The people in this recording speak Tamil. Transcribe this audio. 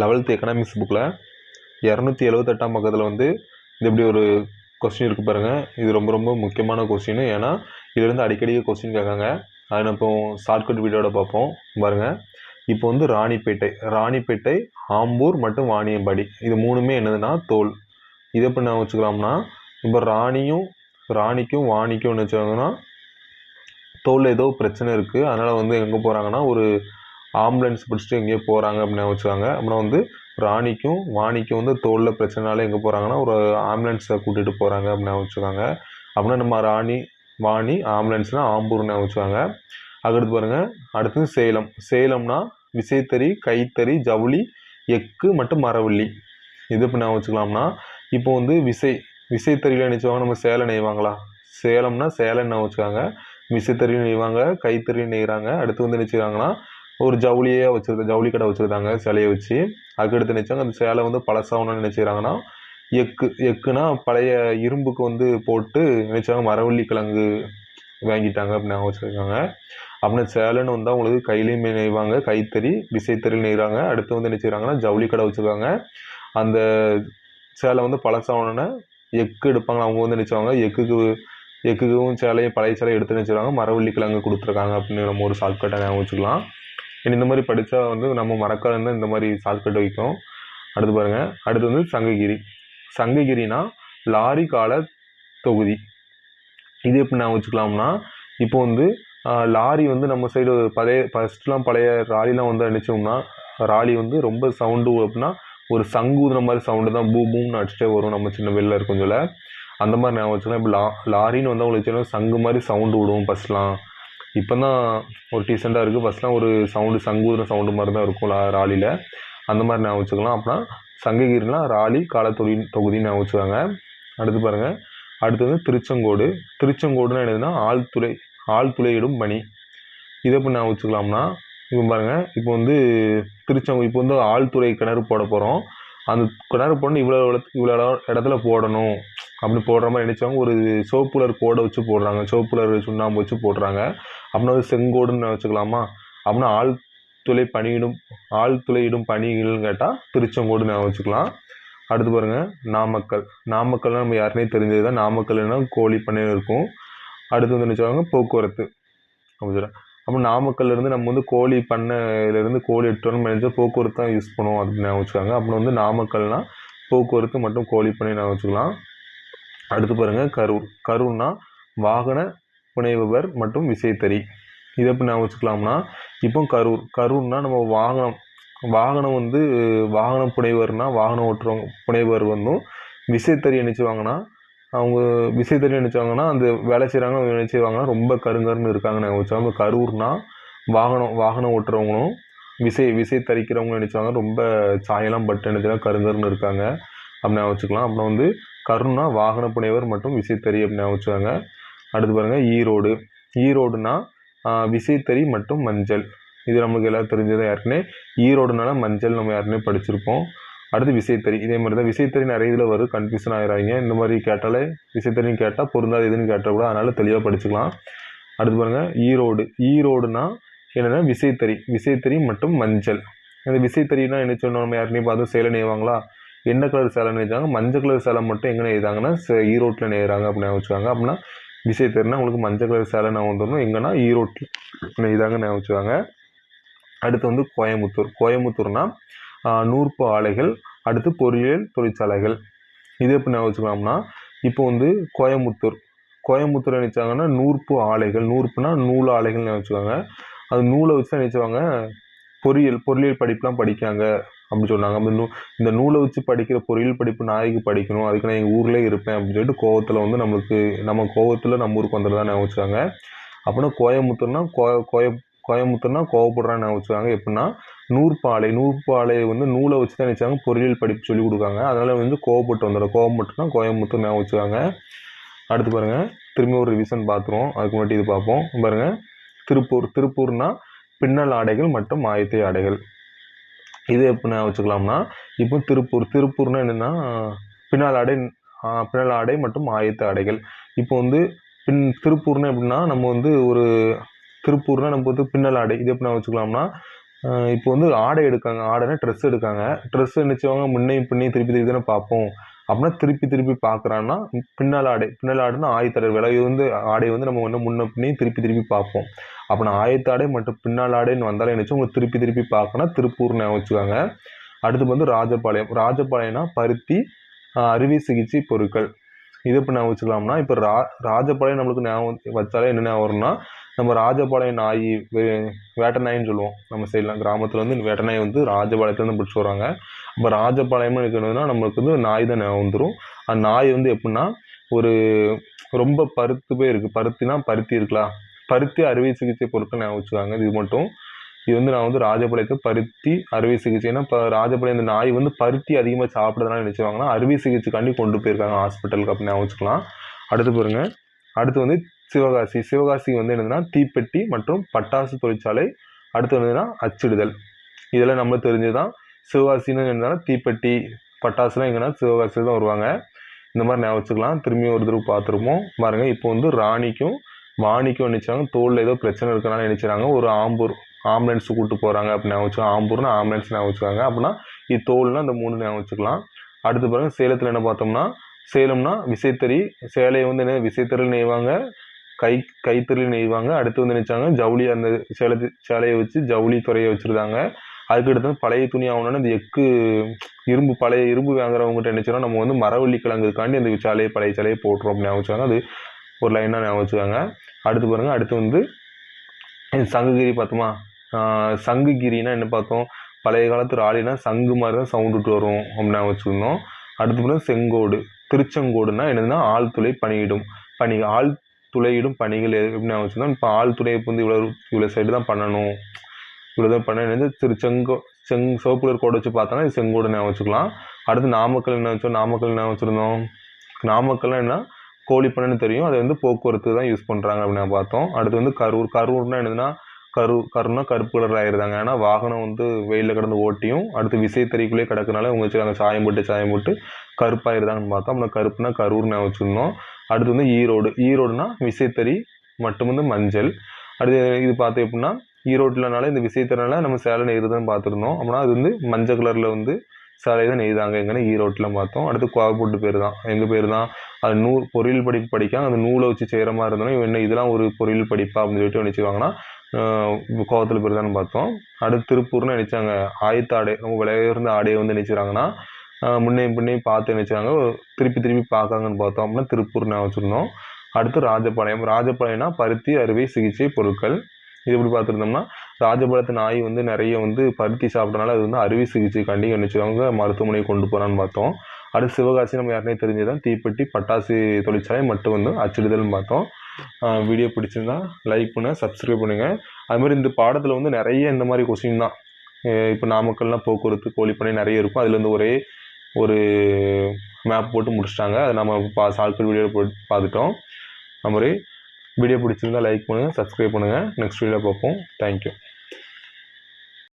லெவல்த் எக்கனாமிக்ஸ் புக்கில் இரநூத்தி எழுவத்தெட்டாம் பக்கத்தில் வந்து இது இப்படி ஒரு கொஸ்டின் இருக்குது பாருங்கள் இது ரொம்ப ரொம்ப முக்கியமான கொஸ்டின் ஏன்னா இதுலேருந்து அடிக்கடி கொஸ்டின் கேட்காங்க. அதை இப்போ ஷார்ட்கட் வீடியோட பார்ப்போம். பாருங்கள் இப்போ வந்து ராணிப்பேட்டை ராணிப்பேட்டை ஆம்பூர் மற்றும் வாணியம்பாடி. இது மூணுமே என்னதுன்னா தோல். இதை எப்படி நான் வச்சுக்கலாம்னா இப்போ ராணியும் ராணிக்கும் வாணிக்கும் வச்சுக்கோங்கன்னா தோல் ஏதோ பிரச்சனை இருக்குது அதனால் வந்து எங்கே போகிறாங்கன்னா ஒரு ஆம்புலன்ஸ் பிடிச்சிட்டு எங்கேயோ போகிறாங்க அப்படின்னு வச்சுக்காங்க அப்படின்னா வந்து ராணிக்கும் வாணிக்கும் வந்து தோலில் பிரச்சனைனால எங்கே போகிறாங்கன்னா ஒரு ஆம்புலன்ஸை கூட்டிகிட்டு போகிறாங்க அப்படின்னு வச்சுக்காங்க அப்படின்னா நம்ம ராணி வாணி ஆம்புலன்ஸ்னால் ஆம்பூர்னு வச்சுக்காங்க அடுத்து பாருங்கள் அடுத்தது சேலம். சேலம்னா விசைத்தறி கைத்தறி ஜவுளி எக்கு மற்றும் மரவள்ளி. இது இப்போ நான் வச்சுக்கலாம்னா இப்போ வந்து விசை விசைத்தறியில் நினச்சவங்க நம்ம சேலை நெய்வாங்களா? சேலம்னா சேலைன்னு வச்சுக்காங்க விசைத்தறியும் நெய்வாங்க கைத்தறியும் நெய்கிறாங்க அடுத்து வந்து நினச்சிக்கிறாங்கன்னா ஒரு ஜவுளியே வச்சுருக்க ஜவுளி கடை வச்சுருக்காங்க சிலையை வச்சு. அதுக்கடுத்து நினச்சாங்க அந்த சேலை வந்து பழசாகணும்னு நினச்சிக்கிறாங்கன்னா எக்கு எக்குனா பழைய இரும்புக்கு வந்து போட்டு நினச்சாங்க மரவள்ளி கிழங்கு வாங்கிட்டாங்க அப்படின்னு வச்சுருக்காங்க. அப்படின்னு சேலைன்னு வந்தால் அவங்களுக்கு கையிலையும் நெய்வாங்க கைத்தறி விசைத்தறி நெய்கிறாங்க அடுத்து வந்து என்ன செய்கிறாங்கன்னா ஜவுளி கடை வச்சுருக்காங்க. அந்த சேலை வந்து பழசாகணுன்னு எக்கு எடுப்பாங்க. அவங்க வந்து நினச்சாங்க எக்குக்கு எக்குக்கும் சேலையும் பழைய சேலையை எடுத்து நினச்சிருக்காங்க மரவள்ளி கிழங்கு கொடுத்துருக்காங்க அப்படின்னு நம்ம ஒரு ஷார்ட்கட்டை ஞாபகம் வச்சுக்கலாம். இந்த மாதிரி படித்தா வந்து நம்ம மறக்காதுன்னு இந்த மாதிரி ஷார்ட்கட் வைக்கும். அடுத்து பாருங்கள் அடுத்து வந்து சங்ககிரி. சங்ககிரினா லாரி கால தொகுதி. இது எப்படி நான் வச்சுக்கலாம்னா இப்போ வந்து லாரி வந்து நம்ம சைடு பழைய ஃபஸ்ட்லாம் பழைய ராலிலாம் வந்து நினச்சோம்னா ராலி வந்து ரொம்ப சவுண்டு அப்படின்னா ஒரு சங்கு மாதிரி சவுண்டு தான் பூ பூம்னு அடிச்சுட்டே வரும் நம்ம சின்ன வெளில இருக்கும் சொல்ல அந்த மாதிரி நான் வச்சுக்கலாம் இப்போ லா லாரின்னு வந்து அவங்களுக்கு சங்கு மாதிரி சவுண்டு விடுவோம் ஃபஸ்ட்லாம் இப்போ தான் ஒரு டீசெண்டாக இருக்குது ஃபஸ்ட்லாம் ஒரு சவுண்டு சங்கு சவுண்டு மாதிரி தான் இருக்கும் லா ராலியில் அந்த மாதிரி நான் வச்சுக்கலாம். அப்படின்னா சங்ககிரிலாம் ராலி காலத்தொடி தொகுதின்னு நான் வச்சுக்காங்க. அடுத்து பாருங்கள் அடுத்தது வந்து திருச்செங்கோடு. திருச்செங்கோடுனா என்னதுன்னா ஆழ்துளை ஆழ்துளையிடும் பணி. இதை எப்படி நான் வச்சுக்கலாம்னா இப்போ பாருங்கள் இப்போ வந்து திருச்செங்கோ இப்போ வந்து ஆழ்துறை கிணறு போட போகிறோம் அந்த கிணறு போடணும் இவ்வளோ இவ்வளோ இடத்துல போடணும். அப்படி போடுற மாதிரி நினச்சவங்க ஒரு சோப்புலர் கோடை வச்சு போடுறாங்க சோப்புலர் சுண்ணாம்பு வச்சு போடுறாங்க. அப்படின்னா வந்து செங்கோடுன்னு வச்சுக்கலாமா? அப்படின்னா ஆழ்துளை பணியிடும் ஆழ்துளையிடும் பணிகள்னு கேட்டால் திருச்செங்கோடு நான் வச்சுக்கலாம். அடுத்து பாருங்கள் நாமக்கல். நாமக்கல்னால் நம்ம யாருனே தெரிஞ்சது தான் நாமக்கல்னா கோழி பண்ணையும் இருக்கும். அடுத்து வந்து என்ன போக்குவரத்து. அப்படி சொல்கிறேன் அப்போ நாமக்கல்ல இருந்து நம்ம வந்து கோழி பண்ணையிலேருந்து கோழி எடுத்து வரணும் நினச்சா போக்குவரத்து தான் யூஸ் பண்ணுவோம் அப்படின்னு நான் வச்சுக்காங்க. அப்புறம் வந்து நாமக்கல்னால் போக்குவரத்து மற்றும் கோழி பண்ணை நான் வச்சுக்கலாம். அடுத்து பாருங்கள் கரூர் கரூர்னா வாகன புனைபவர் மற்றும் விசைத்தறி. இதை எப்படி நான் வச்சுக்கலாம்னா இப்போ கரூர் கரூர்னா நம்ம வாகனம் வாகனம் வந்து வாகனம் புனைவர்னா வாகனம் ஓட்டுறவங்க புனைவர் வந்தும் விசைத்தறி நினச்சிவாங்கன்னா அவங்க விசைத்தறி நினச்சாங்கன்னா அந்த வேலை செய்கிறாங்க நினச்சிவாங்கன்னா ரொம்ப கருங்கருன்னு இருக்காங்கன்னு வச்சாங்க கரூர்னா வாகனம் வாகனம் ஓட்டுறவங்களும் விசை விசை தரிக்கிறவங்க நினச்சாங்க ரொம்ப சாயலாம் பட்டு நினச்சா கருங்கருன்னு இருக்காங்க. அப்படின்னு வச்சுக்கலாம். அப்புறம் வந்து கருணா வாகன புனைவர் மற்றும் விசைத்தறி அப்படின்னு வச்சுக்காங்க. அடுத்து பாருங்கள் ஈரோடு. ஈரோடுனா விசைத்தறி மற்றும் மஞ்சள். இது நமக்கு எல்லாம் தெரிஞ்சது யாருக்குமே ஈரோடுனால மஞ்சள் நம்ம ஏற்கனவே படிச்சிருப்போம். அடுத்து விசைத்தறி. இதே மாதிரி தான் விசைத்தறி நிறைய இதில் வரும். கன்ஃபியூஷன் ஆகிறாங்க இந்த மாதிரி கேட்டாலே விசைத்தறின்னு கேட்டால் பொருந்தாது எதுன்னு கேட்டால் கூட அதனால் தெளிவாக படிச்சுக்கலாம். அடுத்து பாருங்கள் ஈரோடு. ஈரோடுனா என்னென்னா விசைத்தறி. விசைத்தறி மற்றும் மஞ்சள். இந்த விசைத்தறினா என்ன சொன்னோம்? நம்ம யாருனே பார்த்து சேலை நெய்வாங்களா என்ன கலர் சேலை நெய்தாங்க மஞ்சள் கலர் சேலை மட்டும் எங்கே நெய்தாங்கன்னா சே- ஈரோட்டில் நெய்கிறாங்க அப்படின்னு வச்சுக்காங்க. அப்படின்னா விசை தெரினா உங்களுக்கு மஞ்சள் கலர் சேலை நான் வந்துடணும். எங்கன்னா ஈரோட்டில் நெய்தாங்க நான் வச்சுக்காங்க. அடுத்து வந்து கோயம்புத்தூர். கோயம்புத்தூர்னால் நூற்பு ஆலைகள் அடுத்து பொறியியல் தொழிற்சாலைகள். இது எப்படி நான் வச்சுக்கலாம்னா இப்போ வந்து கோயம்புத்தூர். கோயம்புத்தூர் நினச்சாங்கன்னா நூற்பு ஆலைகள் நூற்புனா நூல் ஆலைகள்னு வச்சுக்கோங்க. அது நூலை வச்சு தான் நினச்சுவாங்க. பொறியியல் பொருளியல் படிப்புலாம் படிக்காங்க அப்படின்னு சொன்னாங்க. அந்த நூ இந்த நூலை வச்சு படிக்கிற பொறியியல் படிப்பு நாளைக்கு படிக்கணும். அதுக்கு நான் எங்கள் ஊரில் இருப்பேன் அப்படின்னு சொல்லிட்டு கோவத்தில் வந்து நம்மளுக்கு நம்ம கோவத்தில் நம்ம ஊருக்கு வந்துட்டு தான் வச்சுக்காங்க அப்படின்னா கோயம்புத்தூர்னா கோ கோய கோயம்புத்தூர்னா கோவப்படுறான்னு வச்சுக்காங்க எப்படின்னா நூற்பாலை நூற்பாலை வந்து நூலை வச்சு தான் நினச்சாங்க. பொறியியல் படிப்பு சொல்லி கொடுக்காங்க. அதனால் வந்து கோவப்பட்டு வந்துடும் கோவப்பட்டுனா கோயம்புத்தூர் ஞாபகம் வச்சுக்காங்க. அடுத்து பாருங்கள் திரும்பி ஒரு ரிவிஷன் பார்த்துருவோம் அதுக்கு முன்னாடி இது பார்ப்போம். பாருங்கள் திருப்பூர் திருப்பூர்னா பின்னல் ஆடைகள் மற்றும் ஆயத்தை ஆடைகள். இது எப்படி நான் வச்சுக்கலாம்னா இப்போ திருப்பூர் திருப்பூர்னா என்னென்னா பின்னல் ஆடை பின்னல் ஆடை மற்றும் ஆயத்த ஆடைகள். இப்போ வந்து பின் திருப்பூர்னா எப்படின்னா நம்ம வந்து ஒரு திருப்பூர்னா நம்ம வந்து பின்னல் ஆடை. இது எப்படி நான் வச்சுக்கலாம்னா இப்போ வந்து ஆடை எடுக்காங்க ஆடைனா ட்ரெஸ் எடுக்காங்க. ட்ரெஸ் நினச்சவங்க முன்னையும் பின்னையும் திருப்பி திருப்பி தானே பார்ப்போம். அப்படின்னா திருப்பி திருப்பி பார்க்குறான்னா பின்னல் ஆடை பின்னல் ஆடைனா ஆயத்தடை விலை வந்து ஆடை வந்து நம்ம வந்து முன்ன பின்னையும் திருப்பி திருப்பி பார்ப்போம். அப்போ நான் ஆயத்தாடை மற்றும் பின்னால் ஆடைன்னு வந்தாலும் நினச்சி உங்களுக்கு திருப்பி திருப்பி பார்க்கணும் திருப்பூர் ஞாபகம் வச்சுக்காங்க. அடுத்து வந்து ராஜபாளையம். ராஜபாளையம்னா பருத்தி அறுவை சிகிச்சை பொருட்கள். இது இப்போ ஞாபகம் வச்சுக்கலாம்னா இப்போ ரா ராஜபாளையம் நம்மளுக்கு ஞாபகம் வச்சாலே என்ன ஞாபகம் வரும்னா நம்ம ராஜபாளையம் நாய் வே- வேட்டை நாயின்னு சொல்லுவோம். நம்ம சைட்லாம் கிராமத்தில் வந்து வேட்டை நாய் வந்து ராஜபாளையத்துலேருந்து பிடிச்சி வராங்க அப்போ ராஜபாளையம்னு இருக்கணும்னா நம்மளுக்கு வந்து நாய் தான் ஞாபகம் வந்துடும் அந்த நாய் வந்து எப்படின்னா ஒரு ரொம்ப பருத்து போய் இருக்குது பருத்தினா பருத்தி இருக்கலாம் பருத்தி அறுவை சிகிச்சை பொருட்கள் ஞாபகம் வச்சுக்காங்க. இது மட்டும். இது வந்து நான் வந்து ராஜபாளையத்தை பருத்தி அறுவை சிகிச்சைனா இப்போ ராஜபாளையம் இந்த நாய் வந்து பருத்தி அதிகமாக சாப்பிட்றதுனால நினச்சிவாங்கன்னா அறுவை சிகிச்சைக்காண்டி கொண்டு போயிருக்காங்க ஹாஸ்பிட்டலுக்கு அப்படின்னு ஞாபகம் வச்சுக்கலாம். அடுத்து பாருங்க. அடுத்து வந்து சிவகாசி. சிவகாசி வந்து என்னதுன்னா தீப்பெட்டி மற்றும் பட்டாசு தொழிற்சாலை. அடுத்து வந்ததுன்னா அச்சிடுதல். இதெல்லாம் நம்ம தெரிஞ்சுதான். சிவகாசின்னு என்னன்னா தீப்பெட்டி பட்டாசுலாம் எங்கன்னா சிவகாசியில் தான் வருவாங்க. இந்த மாதிரி ஞாபகம் வச்சுக்கலாம். திரும்பியும் ஒரு தடவை பார்த்துருப்போம். பாருங்கள் இப்போ வந்து ராணிக்கும் வாணிக்கும் நினைச்சாங்க தோலில் ஏதோ பிரச்சனை இருக்கனால நினைச்சாங்க ஒரு ஆம்பூர் ஆம்புலன்ஸ் கூப்பிட்டு போகிறாங்க அப்படின்னு ஞாபகம் வச்சுக்கோங்க ஆம்பூர்னா ஆம்புலன்ஸ் ஞாபகம் வச்சுக்காங்க. அப்படின்னா இது தோல்னா இந்த மூணு ஞாபகம் வச்சுக்கலாம். அடுத்து பாருங்க சேலத்தில் என்ன பார்த்தோம்னா சேலம்னா விசைத்தறி சேலையை வந்து என்ன விசைத்தறில் நெய்வாங்க கை கைத்தறில் நெய்வாங்க. அடுத்து வந்து நினைச்சாங்க ஜவுளி அந்த சேலத்து சேலையை வச்சு ஜவுளி துறையை வச்சுருந்தாங்க. அதுக்கடுத்து வந்து பழைய துணி ஆகணும்னா இந்த எக்கு இரும்பு பழைய இரும்பு வாங்குறவங்ககிட்ட நினச்சோம்னா நம்ம வந்து மரவள்ளி கிழங்குக்காண்டி அந்த சேலையை பழைய சேலையை போட்டுரும் அப்படின்னு ஞாபகம் வச்சுக்காங்க. அது ஒரு லைனாக ஞாபகம் வச்சுக்காங்க. அடுத்து பாருங்க அடுத்து வந்து சங்குகிரி பார்த்தோமா? சங்குகிரின்னா சங்குகிரினா என்ன பார்த்தோம்? பழைய காலத்து ராலினா சங்கு மாதிரி தான் சவுண்டு விட்டு வரும் அப்படின்னு வச்சுருந்தோம் அடுத்து பாருங்க செங்கோடு. திருச்செங்கோடுனா என்னதுன்னா ஆழ்துளை பணியிடும். பணி ஆழ்துளையிடும் பணிகள் எப்படி வச்சுருந்தோம் இப்போ ஆழ்துளை வந்து இவ்வளோ இவ்வளோ சைடு தான் பண்ணணும். இவ்வளோ தான் பண்ண என்னது? திருச்செங்கோ செங் சோப்புலர் கோடை கோடு வச்சு பார்த்தோன்னா இது செங்கோடு ஞாபகம் வச்சுக்கலாம். அடுத்து நாமக்கல் என்ன வச்சோம் நாமக்கல் என்ன வச்சுருந்தோம் நாமக்கல்னா என்ன? கோழிப்பண்ணைன்னு தெரியும். அதை வந்து போக்குவரத்து தான் யூஸ் பண்ணுறாங்க அப்படின்னு நான் பார்த்தோம். அடுத்து வந்து கரூர். கரூர்னா என்னதுன்னா கரு கருனா கருப்பு கலர் ஆயிருந்தாங்க. ஏன்னா வாகனம் வந்து வெயிலில் கிடந்து ஓட்டியும் அடுத்து விசைத்தறிக்குள்ளேயே கிடக்குனால அவங்க வச்சுருக்காங்க சாயம் போட்டு சாயம் போட்டு கருப்பாயிருந்தாங்கன்னு பார்த்தோம். அப்புறம் கருப்புனா கரூர்னு வச்சுருந்தோம். அடுத்து வந்து ஈரோடு. ஈரோடுனா விசைத்தறி மட்டும் வந்து மஞ்சள். அடுத்து இது பார்த்து எப்படின்னா ஈரோட்டில்னால இந்த விசைத்தறினால நம்ம சேலை நெய்கிறதுன்னு பார்த்துருந்தோம். அப்படின்னா அது வந்து மஞ்சள் கலரில் வந்து சாலை தான் நெய்தாங்க. எங்கன்னா ஈரோட்டில் e பார்த்தோம். அடுத்து கோவப்பட்டு பேர் தான். எங்கள் பேர் தான்? அது நூல் பொறியியல் படிப்பு படிக்காம அந்த நூலை வச்சு செய்கிற மாதிரி இருந்தோம் இவன் என்ன இதெல்லாம் ஒரு பொறியியல் படிப்பா அப்படின்னு சொல்லிட்டு நினச்சிவாங்கன்னா கோவத்தில் பேர் தான் பார்த்தோம். அடுத்து திருப்பூர்னு நினச்சாங்க. ஆயத்த ஆடை ரொம்ப விலையுயர்ந்த ஆடையை வந்து நினச்சிக்கிறாங்கன்னா முன்னையும் பின்னையும் பார்த்து நினச்சாங்க திருப்பி திருப்பி பார்க்காங்கன்னு பார்த்தோம் அப்படின்னா திருப்பூர் நான் வச்சுருந்தோம் அடுத்து ராஜபாளையம். ராஜபாளையம்னா பருத்தி அறுவை சிகிச்சை பொருட்கள். இது எப்படி பார்த்துருந்தோம்னா ராஜபலத்து நாய் வந்து நிறைய வந்து பருத்தி சாப்பிட்டனால அது வந்து அறுவை சிகிச்சை கண்டி நினச்சவங்க மருத்துவமனைக்கு கொண்டு போகிறான்னு பார்த்தோம். அடுத்து சிவகாசி நம்ம யாருனே தெரிஞ்சுதான் தீப்பெட்டி பட்டாசு தொழிற்சாலை மட்டும் வந்து அச்சிடுதல்னு பார்த்தோம். வீடியோ பிடிச்சிருந்தா லைக் பண்ணுங்கள் சப்ஸ்கிரைப் பண்ணுங்கள் அதுமாதிரி இந்த பாடத்தில் வந்து நிறைய இந்த மாதிரி கொஸ்டின் தான். இப்போ நாமக்கல்லாம் போக்குவரத்து கோழிப்பண்ணை நிறைய இருக்கும். அதுலேருந்து ஒரே ஒரு மேப் போட்டு முடிச்சிட்டாங்க. அதை நம்ம பா சால்கல் வீடியோ போட்டு பார்த்துட்டோம். அது மாதிரி வீடியோ பிடிச்சிருந்தா லைக் பண்ணுங்கள் சப்ஸ்கிரைப் பண்ணுங்கள் நெக்ஸ்ட் வீடியோ பார்ப்போம். தேங்க்யூ